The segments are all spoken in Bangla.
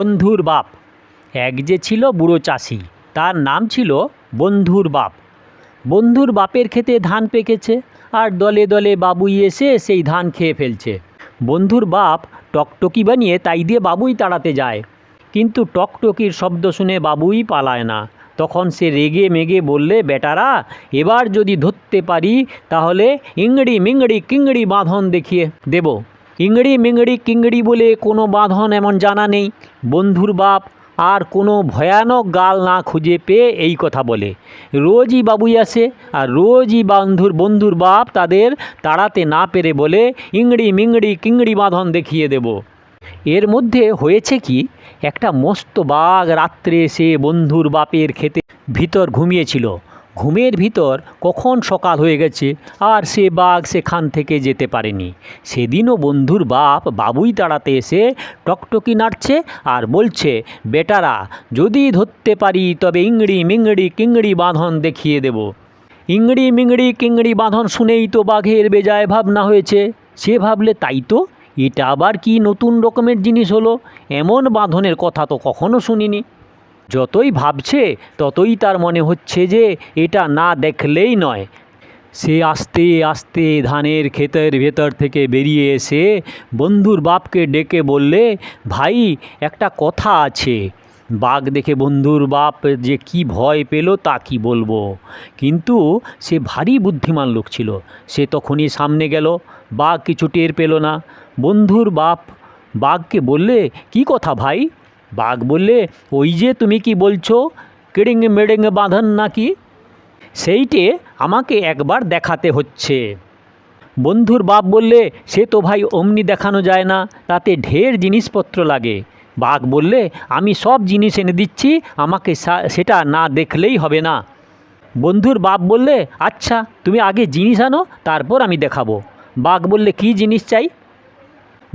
বন্ধুর বাপ। এক যে ছিল বুড়ো চাষি, তার নাম ছিল বন্ধুর বাপ। বন্ধুর বাপের ক্ষেতে ধান পেকেছে, আর দলে দলে বাবুই এসে সেই ধান খেয়ে ফেলছে। বন্ধুর বাপ টকটকি বানিয়ে তাই দিয়ে বাবুই তাড়াতে যায়। কিন্তু টকটকির শব্দ শুনে বাবুই পালায় না। তখন সে রেগে মেগে বললে, বেটারা, এবার যদি ধরতে পারি, তাহলে ইংড়ি মিংড়ি কিংড়ি বাঁধন দেখিয়ে দেব। ইংড়ি মিংড়ি কিংড়ি বলে কোনো বাঁধন এমন জানা নেই। বন্ধুর বাপ আর কোনো ভয়ানক গাল না খুঁজে পেয়ে এই কথা বলে। রোজই বাবুই আসে আর রোজই বন্ধুর বন্ধুর বাপ তাদের তাড়াতে না পেরে বলে, ইংড়ি মিংড়ি কিংড়ি বাঁধন দেখিয়ে দেব। এর মধ্যে হয়েছে কি, একটা মস্ত বাঘ রাত্রে এসে বন্ধুর বাপের খেতে ভিতর ঘুমিয়েছিল। ঘুমের ভিতর কখন সকাল হয়ে গেছে আর সে বাঘ সেখান থেকে যেতে পারেনি। সেদিনও বন্ধুর বাপ বাবুই তাড়াতে এসে টকটকি নাড়ছে আর বলছে, বেটারা, যদি ধরতে পারি তবে ইংড়ি মিংড়ি কিংড়ি বাঁধন দেখিয়ে দেব। ইংড়ি মিংড়ি কিংড়ি বাঁধন শুনেই তো বাঘের বেজায় ভাবনা হয়েছে। সে ভাবলে তাই তো, এটা আবার কি নতুন রকমের জিনিস হলো? এমন বাঁধনের কথা তো কখনো শুনিনি। যতই ভাবছে, ততই তার মনে হচ্ছে যে এটা না দেখলেই নয়। সে আস্তে আস্তে ধানের ক্ষেতের ভেতর থেকে বেরিয়ে এসে বন্ধুর বাপকে ডেকে বললে, ভাই, একটা কথা আছে। বাঘ দেখে বন্ধুর বাপ যে কি ভয় পেল তা কি বলব? কিন্তু সে ভারী বুদ্ধিমান লোক ছিল। সে তখনই সামনে গেল। বাঘ কিছু টের পেল না। বন্ধুর বাপ বাঘকে বললে, কি কথা ভাই? বাঘ বললে, ওই যে তুমি কি বলছো? কেড়েং মেড়েং বাঁধন নাকি? সেইটে আমাকে একবার দেখাতে হচ্ছে। বন্ধুর বাপ বললে, সে তো ভাই অমনি দেখানো যায় না, তাতে ঢের জিনিসপত্র লাগে। বাঘ বললে, আমি সব জিনিস এনে দিচ্ছি, আমাকে সেটা না দেখলেই হবে না। বন্ধুর বাপ বললে আচ্ছা তুমি আগে জিনিস আনো, তারপর আমি দেখাবো। বাঘ বললে, কি জিনিস চাই?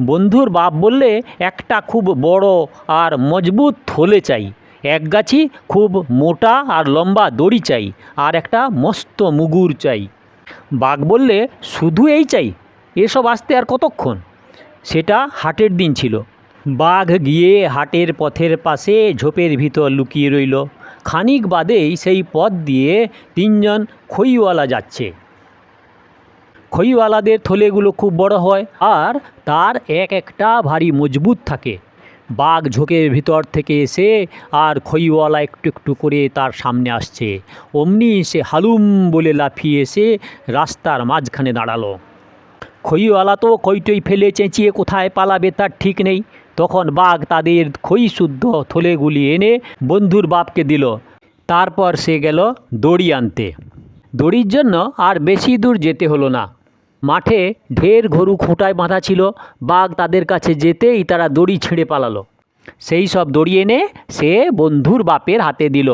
বন্ধুর বাপ বললে, একটা খুব বড় আর মজবুত থলে চাই। এক গাছি খুব মোটা আর লম্বা দড়ি চাই, আর একটা মস্ত মুগুর চাই। বাঘ বললে, শুধু এই চাই? এসব আসতে আর কতক্ষণ? সেটা হাটের দিন ছিল। বাঘ গিয়ে হাটের পথের পাশে ঝোপের ভিতর লুকিয়ে রইল। খানিক বাদেই সেই পথ দিয়ে তিনজন খইওয়ালা যাচ্ছে। খইওয়ালাদের থলেগুলো খুব বড় হয় আর তার এক একটা ভারী মজবুত থাকে। বাঘ ঝোঁকের ভিতর থেকে এসে আর খইওয়ালা একটু একটু করে তার সামনে আসছে। অমনি সে হালুম বলে লাফিয়ে এসে রাস্তার মাঝখানে দাঁড়াল। খইওয়ালা তো খইটই ফেলে চেঁচিয়ে কোথায় পালাবে তার ঠিক নেই। তখন বাঘ তাদের খই শুদ্ধ থলেগুলি এনে বন্ধুর বাপকে দিল। তারপর সে গেল দড়ি আনতে। দড়ির জন্য আর বেশি দূর যেতে হলো না। মাঠে ঢের গরু খুঁটায় বাঁধা ছিল, বাঘ তাদের কাছে যেতেই তারা দড়ি ছিঁড়ে পালালো। সেই সব দড়ি এনে সে বন্ধুর বাপের হাতে দিল।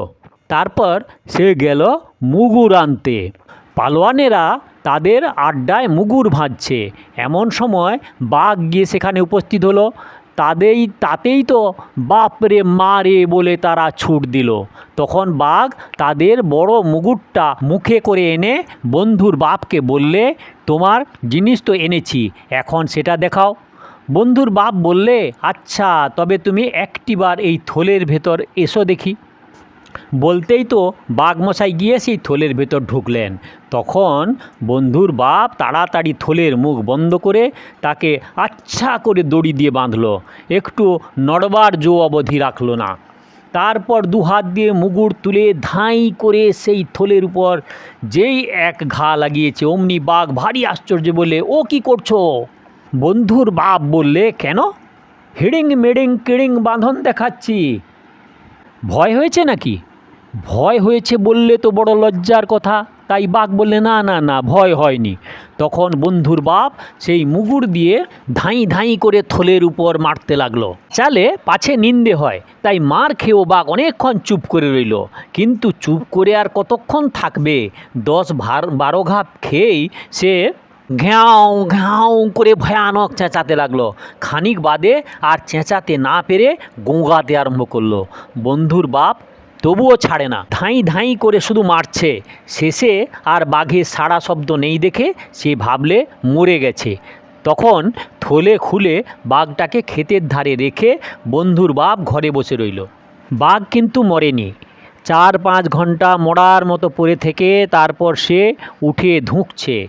তারপর সে গেল মুগুর আনতে। পালোয়ানেরা তাদের আড্ডায় মুগুর ভাজছে। এমন সময় বাঘ গিয়ে সেখানে উপস্থিত হলো। তাদেই, তাতেই তো বাপরে মারে বলে তারা ছুট দিল। তখন বাঘ তাদের বড় মুগুরটা মুখে করে এনে বন্ধুর বাপকে বললে, তোমার জিনিস তো এনেছি, এখন সেটা দেখাও। বন্ধুর বাপ বললে আচ্ছা তবে তুমি একটিবার এই থলের ভেতর এসো দেখি। বলতেই তো বাঘমশাই গিয়ে সেই থলের ভেতর ঢুকলেন। তখন বন্ধুর বাপ তাড়াতাড়ি থলের মুখ বন্ধ করে তাকে আচ্ছা করে দড়ি দিয়ে বাঁধল। একটু নড়বার জো অবধি রাখল না। তারপর দু হাত দিয়ে মুগুর তুলে ধাঁই করে সেই থলের উপর যেই এক ঘা লাগিয়েছে, অমনি বাঘ ভারী আশ্চর্য বলে ও কি করছ? বন্ধুর বাপ বললে, কেন? হিড়িং মেডিং কিড়িং বাঁধন দেখাচ্ছি। ভয় হয়েছে নাকি? ভয় হয়েছে বললে তো বড় লজ্জার কথা। তাই বাঘ বললে, না না না, ভয় হয়নি। তখন বন্ধুর বাপ সেই মুগুর দিয়ে ধাই ধাই করে থলের উপর মারতে লাগল। চালে পাছে নিন্দে হয়, তাই মার খেয়েও বাঘ অনেকক্ষণ চুপ করে রইল। কিন্তু চুপ করে আর কতক্ষণ থাকবে? দশ ভার, বারো ঘাপ খেয়েই সে ঘ্যাও ঘ্যাও করে ভয়ানক চেঁচাতে লাগল। খানিক বাদে আর চেঁচাতে না পেরে গোঁগাতে আরম্ভ করল। বন্ধুর বাপ তবুও ছাড়ে না। ধাই, ধাঁই করে শুধু মারছে। শেষে আর বাঘের সাড়া শব্দ নেই দেখে সে ভাবলে মরে গেছে। তখন থলে খুলে বাঘটাকে ক্ষেতের ধারে রেখে বন্ধুর বাপ ঘরে বসে রইল। বাঘ কিন্তু মরেনি। চার পাঁচ ঘণ্টা মরার মতো পড়ে থেকে তারপর সে উঠে ধুঁকছে।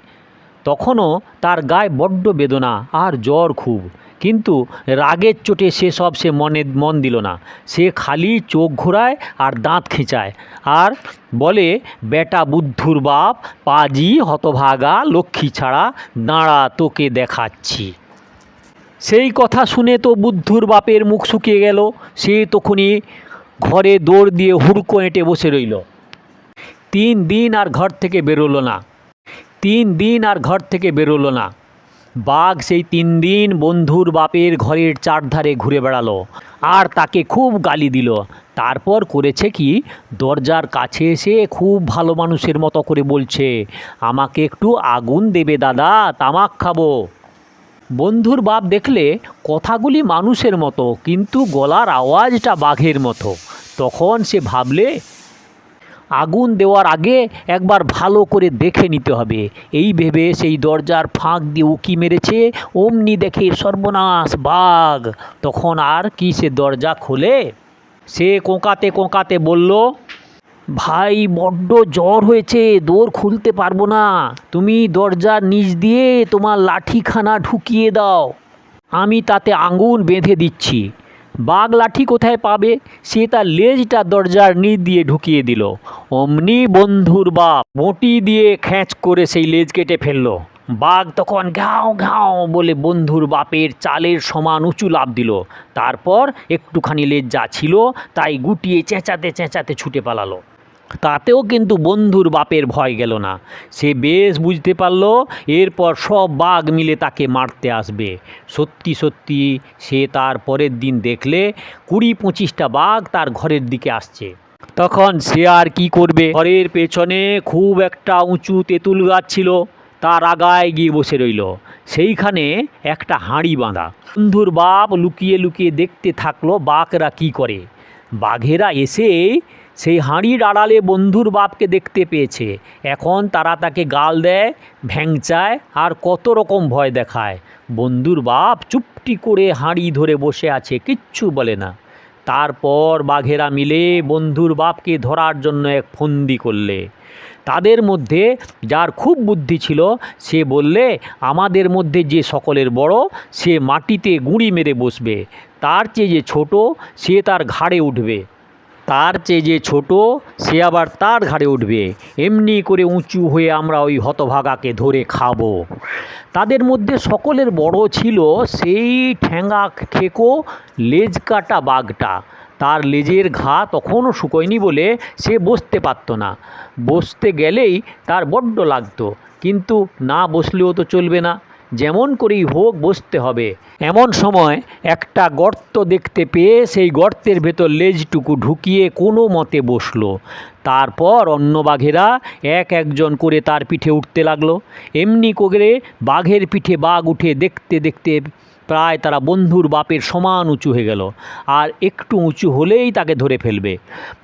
তখনও তার গায়ে বড্ড বেদনা আর জ্বর খুব। কিন্তু রাগের চোটে সে সব সে মনে, মন দিল না। সে খালি চোখ ঘোরায় আর দাঁত খিঁচায়। আর বলে, বেটা বুদ্ধুর বাপ, পাজি, হতভাগা, লক্ষ্মী ছাড়া দাঁড়া, তোকে দেখাচ্ছি। সেই কথা শুনে তো বুদ্ধুর বাপের মুখ শুকিয়ে গেল। সে তখনই ঘরে দৌড় দিয়ে হুড়কো এঁটে বসে রইল। তিন দিন আর ঘর থেকে বেরোলো না। তিন দিন আর ঘর থেকে বেরোলো না। বাঘ সেই তিন দিন বন্ধুর বাপের ঘরের চারধারে ঘুরে বেড়ালো আর তাকে খুব গালি দিল। তারপর করেছে কি, দরজার কাছে এসে খুব ভালো মানুষের মতো করে বলছে, আমাকে একটু আগুন দেবে দাদা, তামাক খাব। বন্ধুর বাপ দেখলে কথাগুলি মানুষের মতো, কিন্তু গলার আওয়াজটা বাঘের মতো। তখন সে ভাবলে আগুন দেওয়ার আগে একবার ভালো করে দেখে নিতে হবে। এই ভেবে সেই দরজার ফাঁক দিয়ে উকি মেরেছে, অমনি দেখে সর্বনাশ বাঘ। তখন আর কি সে দরজা খোলে? সে কোঁকাতে কোঁকাতে বলল, ভাই, বড্ড জ্বর হয়েছে, দোর খুলতে পারব না। তুমি দরজার নিচ দিয়ে তোমার লাঠিখানা ঢুকিয়ে দাও। আমি তাতে আঙুল বেঁধে দিচ্ছি। বাঘ লাঠি কোথায় পাবে? সে তার লেজটা দরজার নি দিয়ে ঢুকিয়ে দিল। অমনি বন্ধুর বাপ মোটি দিয়ে খেঁচ করে সেই লেজ কেটে ফেলল। বাঘ তখন ঘাও ঘাও বলে বন্ধুর বাপের চালের সমান উঁচু লাভ দিল। তারপর একটুখানি লেজ যা ছিল তাই গুটিয়ে চেঁচাতে চেঁচাতে ছুটে পালালো। তাতেও কিন্তু বন্ধুর বাপের ভয় গেল না। সে বেশ বুঝতে পারল, এরপর সব বাঘ মিলে তাকে মারতে আসবে। সত্যি সত্যি, সে তার পরের দিন দেখলে কুড়ি পঁচিশটা বাঘ তার ঘরের দিকে আসছে। তখন সে আর কি করবে? ঘরের পেছনে খুব একটা উঁচু তেঁতুল গাছ ছিল, তার আগায় গিয়ে বসে রইল। সেইখানে একটা হাঁড়ি বাঁধা। বন্ধুর বাপ লুকিয়ে লুকিয়ে দেখতে থাকল বাঘরা কি করে। বাঘেরা এসে সেই হাঁড়ির আড়ালে বন্ধুর বাপকে দেখতে পেয়েছে। এখন তারা তাকে গাল দেয়, ভ্যাংচায় আর কত রকম ভয় দেখায়। বন্ধুর বাপ চুপটি করে হাঁড়ি ধরে বসে আছে, কিচ্ছু বলে না। তারপর বাঘেরা মিলে বন্ধুর বাপকে ধরার জন্য এক ফন্দি করলে। তাদের মধ্যে যার খুব বুদ্ধি ছিল, সে বললে, আমাদের মধ্যে যে সকলের বড়, সে মাটিতে গুঁড়ি মেরে বসবে। তার চেয়ে যে ছোট, সে তার ঘাড়ে উঠবে। তার চেয়ে যে ছোট, সে আবার তার ঘাড়ে উঠবে। এমনি করে উঁচু হয়ে আমরা ওই হতভাগাকে ধরে খাব। তাদের মধ্যে সকলের বড় ছিল সেই ঠ্যাঙ্গা খেকো লেজ কাটা বাঘটা। তার লেজের ঘা তখনও শুকোয়নি বলে সে বসতে পারত না। বসতে গেলেই তার বড্ড লাগতো, কিন্তু না বসলেও তো চলবে না। যেমন করেই হোক বসতে হবে। এমন সময় একটা গর্ত দেখতে পেয়ে সেই গর্তের ভেতর লেজটুকু ঢুকিয়ে কোনো মতে বসল। তারপর অন্য বাঘেরা এক একজন করে তার পিঠে উঠতে লাগল। এমনি করে বাঘের পিঠে বাঘ উঠে দেখতে দেখতে প্রায় তারা বন্ধুর বাপের সমান উঁচু হয়ে গেল আর একটু উঁচু হলেই তাকে ধরে ফেলবে।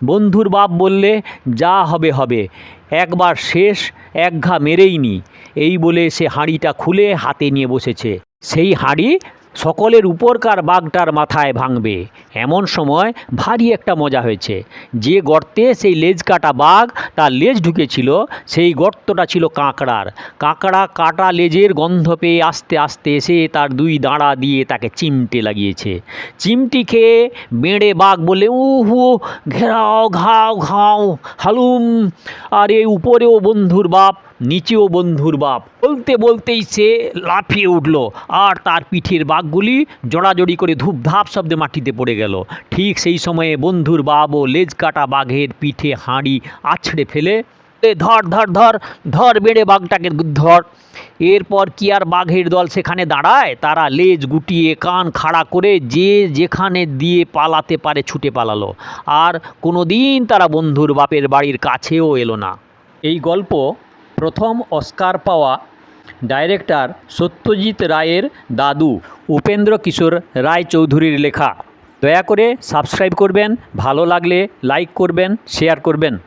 বন্ধুর বাপ বললে, যা হবে হবে। একবার শেষ, এক ঘা মেরেই নি। এই বলে সে হাঁড়িটা খুলে হাতে নিয়ে বসেছে। সেই হাঁড়ি সকলের উপরকার বাঘটার মাথায় ভাঙবে। এমন সময় ভারী একটা মজা হয়েছে। যে গর্তে সেই লেজ কাটা বাঘ, তার লেজ ঢুকেছিল, সেই গর্তটা ছিল কাঁকড়ার। কাঁকড়া কাটা লেজের গন্ধ পেয়ে আস্তে আস্তে এসে তার দুই দাঁড়া দিয়ে তাকে চিমটে লাগিয়েছে। চিমটি খেয়ে বেঁড়ে বাঘ বলে উহু, ঘেরাও, ঘাও ঘাও, হালুম। আর এই উপরেও বন্ধুর বাপ নিচেও বন্ধুর বাপ। বলতে বলতেই সে লাফিয়ে উঠল আর তার পিঠের বাঘগুলি জড়াজড়ি করে ধূপধাপ শব্দে মাটিতে পড়ে গেল। ঠিক সেই সময়ে বন্ধুর বাপ ও লেজ কাটা বাঘের পিঠে হাঁড়ি আছড়ে ফেলে ধর ধর ধর ধর বেড়ে বাঘটাকে ধর। এরপর কি আর বাঘের দল সেখানে দাঁড়ায়? তারা লেজ গুটিয়ে কান খাড়া করে যে যেখানে দিয়ে পালাতে পারে ছুটে পালালো। আর কোনো দিন তারা বন্ধুর বাপের বাড়ির কাছেও এলো না। এই গল্প প্রথম অস্কার পাওয়া ডাইরেক্টর সত্যজিৎ রায়ের দাদু উপেন্দ্র কিশোর রায় চৌধুরীর লেখা। দয়া করে সাবস্ক্রাইব করবেন, ভালো লাগলে লাইক করবেন, শেয়ার করবেন।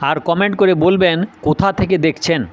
আর কমেন্ট করে বলবেন কোথা থেকে দেখছেন।